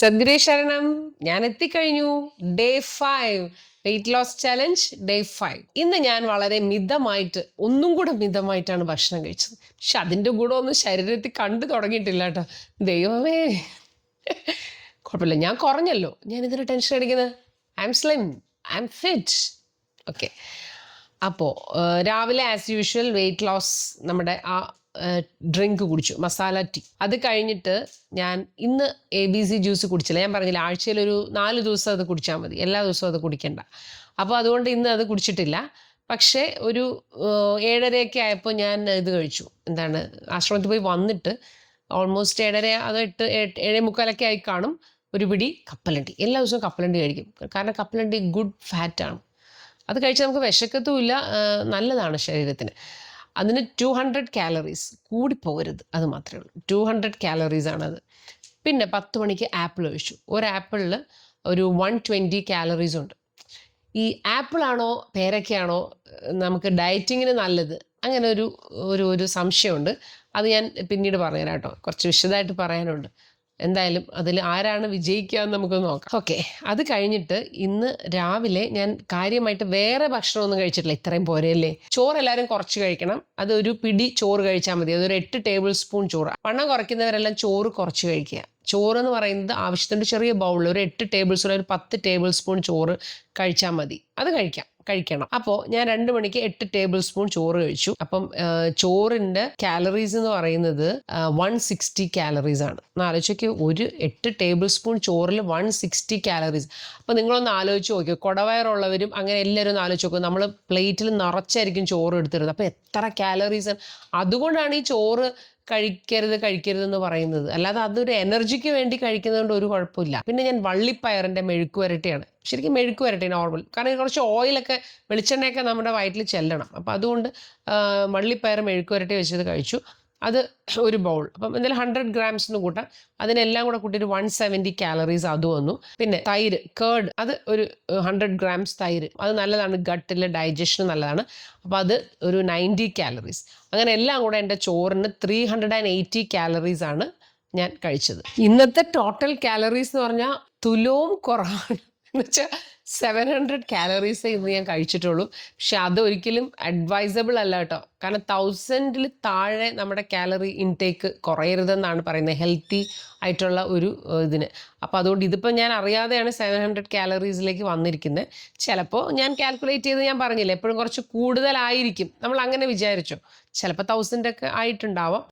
സദ്ഗുരേ ശരണം ഞാൻ എത്തിക്കഴിഞ്ഞു. Day five weight loss challenge day five ഇന്ന് ഞാൻ വളരെ മിതമായിട്ട് ഒന്നും കൂടെ മിതമായിട്ടാണ് ഭക്ഷണം കഴിച്ചത്. പക്ഷെ അതിന്റെ കൂടെ ഒന്നും ശരീരത്തിൽ കണ്ടു തുടങ്ങിയിട്ടില്ല കേട്ടോ. ദൈവമേ. കുഴപ്പമില്ല. ഞാൻ കുറഞ്ഞല്ലോ. ഞാൻ ഇതിന് ടെൻഷൻ അടിക്കുന്നത്? I am slim I am fit okay അപ്പോൾ രാവിലെ ആസ് യൂഷ്വൽ വെയിറ്റ് ലോസ് നമ്മുടെ ആ ഡ്രിങ്ക് കുടിച്ചു. മസാല ടീ അത് കഴിഞ്ഞിട്ട് ഞാൻ ഇന്ന് എ ബി സി ജ്യൂസ് കുടിച്ചില്ല. ഞാൻ പറഞ്ഞില്ല ആഴ്ചയിൽ ഒരു നാല് ദിവസം അത് കുടിച്ചാൽ മതി. എല്ലാ ദിവസവും അത് കുടിക്കണ്ട. അപ്പോൾ അതുകൊണ്ട് ഇന്ന് അത് കുടിച്ചിട്ടില്ല. പക്ഷേ ഒരു ഏഴരയൊക്കെ ആയപ്പോൾ ഞാൻ ഇത് കഴിച്ചു. എന്താണ് ആശ്രമത്തിൽ പോയി വന്നിട്ട് ഓൾമോസ്റ്റ് ഏഴര അത് എട്ട് ഏഴേ മുക്കാലൊക്കെ ആയി കാണും. ഒരു പിടി കപ്പലണ്ടി. എല്ലാ ദിവസവും കപ്പലണ്ടി കഴിക്കും. കാരണം കപ്പലണ്ടി ഗുഡ് ഫാറ്റാണ് അത് കഴിച്ചാൽ നമുക്ക് വിശക്കത്തുമില്ല നല്ലതാണ് ശരീരത്തിന്. അതിന് ടു ഹൺഡ്രഡ് കാലറീസ് കൂടിപ്പോകരുത്. അത് മാത്രമേ ഉള്ളൂ. ടു ഹൺഡ്രഡ് കാലറീസ് ആണത്. പിന്നെ പത്ത് മണിക്ക് ആപ്പിൾ കഴിച്ചു ഒരു ആപ്പിളിൽ ഒരു വൺ ട്വന്റി കാലറീസ് ഉണ്ട്. ഈ ആപ്പിളാണോ പേരക്കയാണോ നമുക്ക് ഡയറ്റിങ്ങിന് നല്ലത്? അങ്ങനെ ഒരു ഒരു ഒരു സംശയമുണ്ട്. അത് ഞാൻ പിന്നീട് പറഞ്ഞുതരാം കുറച്ച് വിശദമായിട്ട് പറയാനുണ്ട്. എന്തായാലും അതിൽ ആരാണ് വിജയിക്കുക എന്ന് നമുക്ക് നോക്കാം. ഓക്കെ അത് കഴിഞ്ഞിട്ട് ഇന്ന് രാവിലെ ഞാൻ കാര്യമായിട്ട് വേറെ ഭക്ഷണമൊന്നും കഴിച്ചിട്ടില്ല. ഇത്രയും പോരല്ലേ? ചോറ് എല്ലാവരും കുറച്ച് കഴിക്കണം. അത് ഒരു പിടി ചോറ് കഴിച്ചാൽ മതി. അതൊരു എട്ട് ടേബിൾ സ്പൂൺ ചോറ്. വണ്ണം കുറയ്ക്കുന്നവരെല്ലാം ചോറ് കുറച്ച് കഴിക്കുക. ചോറ് എന്ന് പറയുന്നത് ആവശ്യത്തിന്റെ ചെറിയ ബൗളിൽ ഒരു എട്ട് ടേബിൾ സ്പൂൺ ഒരു പത്ത് ടേബിൾ സ്പൂൺ ചോറ് കഴിച്ചാൽ മതി. അത് കഴിക്കാം കഴിക്കണം. അപ്പോൾ ഞാൻ രണ്ട് മണിക്ക് എട്ട് ടേബിൾ സ്പൂൺ ചോറ് കഴിച്ചു. അപ്പം ചോറിന്റെ കാലറീസ് എന്ന് പറയുന്നത് വൺ സിക്സ്റ്റി കാലറീസ് ആണ്. ഒന്ന് ആലോചിച്ചോക്ക് ഒരു എട്ട് ടേബിൾ സ്പൂൺ ചോറിൽ വൺ സിക്സ്റ്റി കാലറീസ് അപ്പം നിങ്ങളൊന്ന് ആലോചിച്ച് നോക്കിയോ കൊടവയറുള്ളവരും അങ്ങനെ എല്ലാവരും ഒന്ന് ആലോചിച്ച് നോക്കും. നമ്മൾ പ്ലേറ്റിൽ നിറച്ചായിരിക്കും ചോറ് എടുത്തിരുന്നത് അപ്പോൾ എത്ര കാലറീസ് ആണ്? അതുകൊണ്ടാണ് ഈ ചോറ് കഴിക്കരുത് കഴിക്കരുത് എന്ന് പറയുന്നത്. അല്ലാതെ അതൊരു എനർജിക്ക് വേണ്ടി കഴിക്കുന്നതുകൊണ്ട് ഒരു കുഴപ്പമില്ല. പിന്നെ ഞാൻ വള്ളിപ്പയറിന്റെ മെഴുക്ക് വരട്ടിയാണ്. ശരിക്കും മെഴുക്ക് വരട്ടി നോർമൽ. കാരണം കുറച്ച് ഓയിലൊക്കെ വെളിച്ചെണ്ണയൊക്കെ നമ്മുടെ വയറ്റിൽ ചെല്ലണം. അപ്പോൾ അതുകൊണ്ട് വള്ളിപ്പയർ മെഴുക്ക് വരട്ടി വെച്ചത് കഴിച്ചു. അത് ഒരു ബൗൾ അപ്പം എന്തായാലും ഹൺഡ്രഡ് ഗ്രാംസിന് കൂട്ടാം. അതിനെല്ലാം കൂടെ കൂട്ടിയിട്ട് വൺ സെവന്റി കാലറീസ് അത് വന്നു. പിന്നെ തൈര് കേർഡ് അത് ഒരു ഹൺഡ്രഡ് ഗ്രാംസ് തൈര്. അത് നല്ലതാണ്. ഗട്ടിലെ ഡൈജഷന് നല്ലതാണ്. അപ്പോൾ അത് ഒരു നയന്റി കാലറീസ് അങ്ങനെ എല്ലാം കൂടെ എന്റെ ചോറിന് three hundred and eighty calories ആണ് ഞാൻ കഴിച്ചത്. ഇന്നത്തെ ടോട്ടൽ കാലറീസ് എന്ന് പറഞ്ഞാൽ തുലവും കുറവാണ്. എന്ന് വെച്ചാൽ സെവൻ ഹൺഡ്രഡ് കാലറീസ് ഇന്ന് ഞാൻ കഴിച്ചിട്ടുള്ളൂ. പക്ഷെ അത് ഒരിക്കലും അഡ്വൈസബിൾ അല്ല കേട്ടോ. കാരണം തൗസൻഡിൽ താഴെ നമ്മുടെ കാലറി ഇൻടേക്ക് കുറയരുതെന്നാണ് പറയുന്നത്. ഹെൽത്തി ആയിട്ടുള്ള ഒരു ഇതിന്. അപ്പോൾ അതുകൊണ്ട് ഇതിപ്പോൾ ഞാൻ അറിയാതെയാണ് സെവൻ ഹൺഡ്രഡ് കാലറീസിലേക്ക് വന്നിരിക്കുന്നത് ചിലപ്പോൾ ഞാൻ കാൽക്കുലേറ്റ് ചെയ്ത് ഞാൻ പറഞ്ഞില്ല എപ്പോഴും കുറച്ച് കൂടുതലായിരിക്കും. നമ്മൾ അങ്ങനെ വിചാരിച്ചു. ചിലപ്പോൾ തൗസൻഡൊക്കെ ആയിട്ടുണ്ടാവാം.